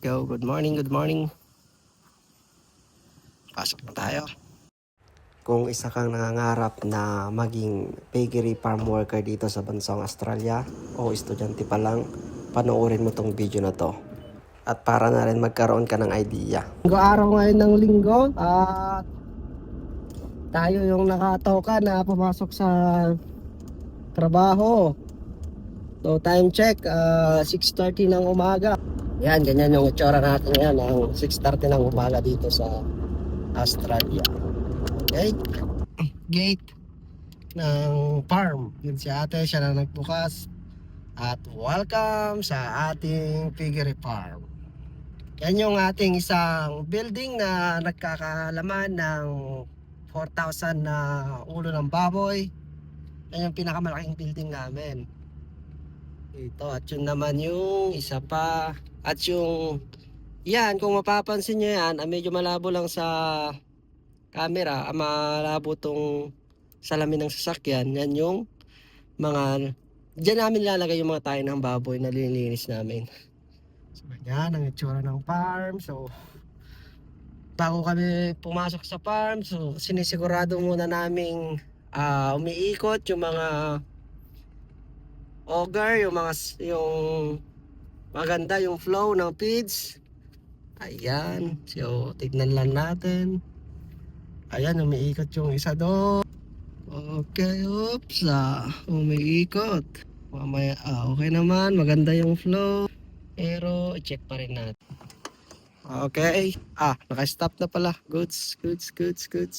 Go, good morning, good morning. Pasok na tayo. Kung isa kang nangangarap na maging piggery farm worker dito sa bansang Australia o estudyante pa lang, panoorin mo tong video na to. At para na rin magkaroon ka ng idea. Linggo araw ngayon ng linggo at tayo yung nakatoka na pumasok sa trabaho. So time check, ah, 6.30 ng umaga. Yan, ganyan yung itsura natin ngayon ng 6.30 ng umaga dito sa Australia. Okay? Gate ng farm. Yun si ate, siya na nagbukas. At welcome sa ating piggery farm. Yan yung ating isang building na nagkakalaman ng 4,000 na ulo ng baboy. Yan yung pinakamalaking building namin. Ito, at yun naman yung isa pa. At yung, yan, kung mapapansin nyo yan, ah, medyo malabo lang sa camera. Ah, malabo tong salamin ng sasakyan. Yan yung mga, dyan namin lalagay yung mga tayo ng baboy na linilinis namin. So, yan ang itsura ng farm. So, bago kami pumasok sa farm, so sinisigurado muna naming ah, umiikot yung mga auger, yung mga yung maganda yung flow ng feeds. Ayan. So, tignan lang natin. Ayan, umiikot yung isa doon. Okay, oops. Ah, umiikot. Mamaya, ah, okay naman. Maganda yung flow. Pero, i-check pa rin natin. Okay. Ah, naka-stop na pala. Goods, goods, goods, goods.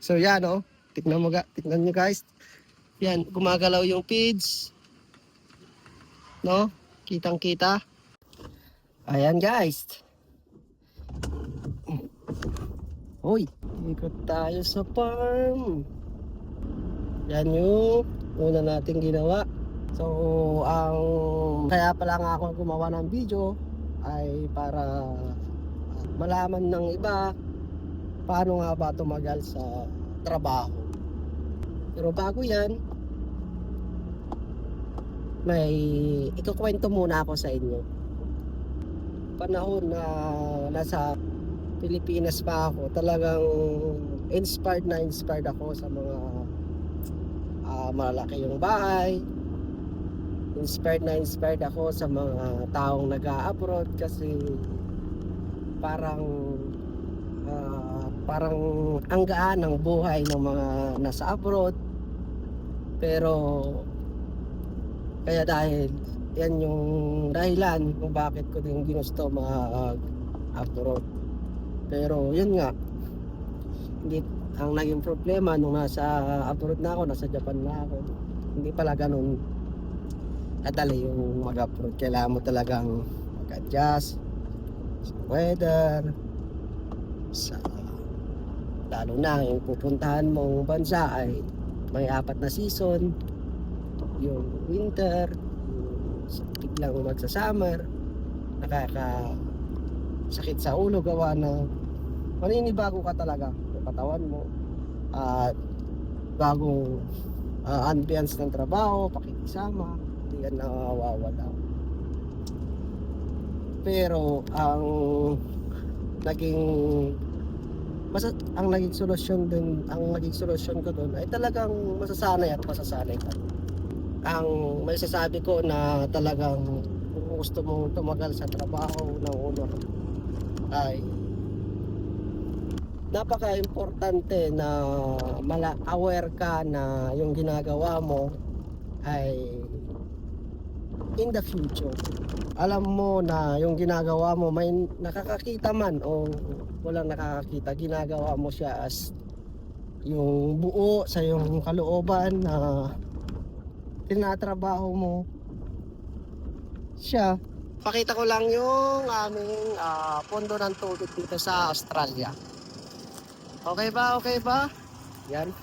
So, yan, oh. Tignan mo, ga- tignan nyo guys. Yan, gumagalaw yung feeds. No? Kitang-kita. Ayan guys. Hoy, ikot tayo sa farm. Yan yung una nating ginawa. So, ang kaya pala nga ako gumawa ng video ay para malaman ng iba paano nga ba tumagal sa trabaho. Pero bago yan, may ikukwento muna ako sa inyo. Panahon na nasa Pilipinas pa ako, talagang inspired na inspired ako sa mga ah, malalaki yung bahay. Inspired na inspired ako sa mga taong nag-a-abroad kasi parang ah, parang ang gaan ng buhay ng mga nasa abroad. Pero kaya dahil yan yung dahilan kung bakit ko din ginusto mag-abroad. Pero yun nga, hindi ang naging problema nung nasa abroad na ako, nasa Japan na ako, hindi pala ganun kadali yung mag-abroad. Kailangan mo talagang mag-adjust sa weather, sa lalo na yung pupuntahan mong bansa ay may apat na season, yung winter, biglang magsa-summer, nakaka sakit sa ulo gawa na maninibago ka talaga yung katawan mo at bagong ah, ambience ng trabaho, pakikisama, hindi yan nawawala. Pero ang naging masa, ang naging solusyon din, ang naging solusyon ko doon ay talagang masasanay at masasanay ka. Ang may sasabi ko na talagang kung gusto mong tumagal sa trabaho ng uno ay napaka-importante na mala aware ka na yung ginagawa mo ay in the future. Alam mo na yung ginagawa mo may nakakakita man o walang nakakakita, ginagawa mo siya as yung buo sa yung kalooban na tinatrabaho mo siya. Pakita ko lang yung aming ah, pondo ng tubig dito sa Australia. Okay ba? Okay ba? Yan.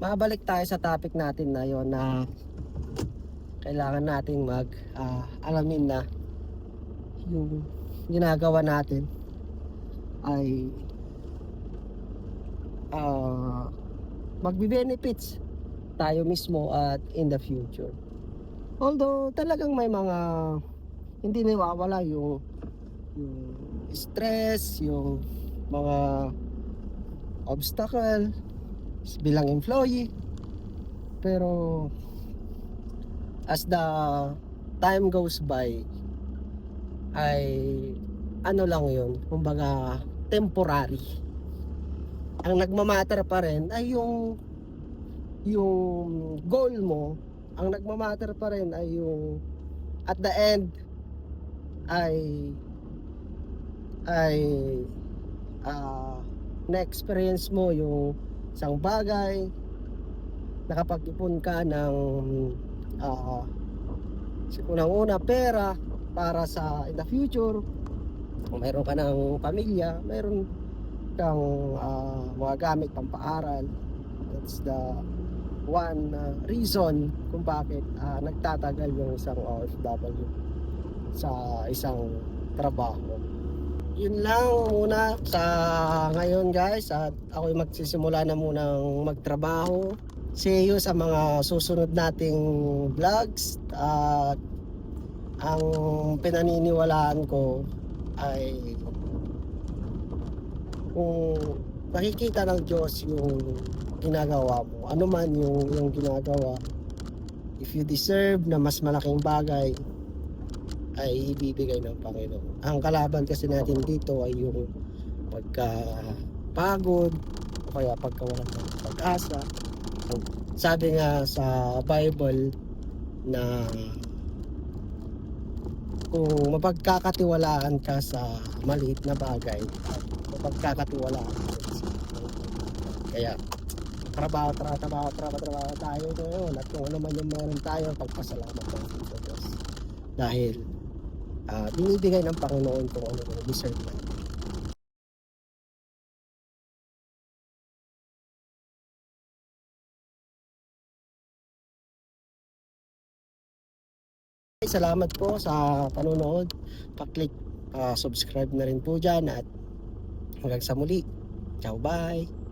Mabalik tayo sa topic natin na yon na kailangan nating mag ah, alamin na yung ginagawa natin ay ah magbi-benefits tayo mismo at in the future. Although talagang may mga hindi nawawala yung yung stress, yung mga obstacle bilang employee. Pero as the time goes by ay ano lang yun, kumbaga temporary. Ang nagmamatter pa rin ay yung yung goal mo, ang nagmamatter pa rin ay yung at the end ay ay ah na-experience mo yung isang bagay nakapag-ipon ka ng ah unang-una pera para sa in the future. Kung mayroon ka ng pamilya mayroon kang ah, mga gamit pampaaral. That's the one ah, reason kung bakit ah, nagtatagal yung isang OFW sa isang trabaho. Yun lang muna sa ngayon guys at ako'y magsisimula na munang magtrabaho. See you sa mga susunod nating vlogs at ang pinaniniwalaan ko ay kung nakikita ng Diyos yung ginagawa mo ano man yung, yung ginagawa if you deserve na mas malaking bagay ay ibibigay ng Panginoon. Ang kalaban kasi natin dito ay yung pagka pagod o kaya pagka walang pag-asa. Sabi nga sa Bible na kung mapagkakatiwalaan ka sa maliit na bagay, mapagkakatiwalaan ka sa kaya trabaho, trabaho, trabaho, trabaho, trabaho tayo ngayon at kung ano man yung meron tayo, pagpasalamat natin sa Diyos. Dahil ah, binibigay ng Panginoon kung ano yung deserve natin. Salamat po sa panonood. Pa-click ah, subscribe na rin po dyan at hanggang sa muli. Ciao, bye!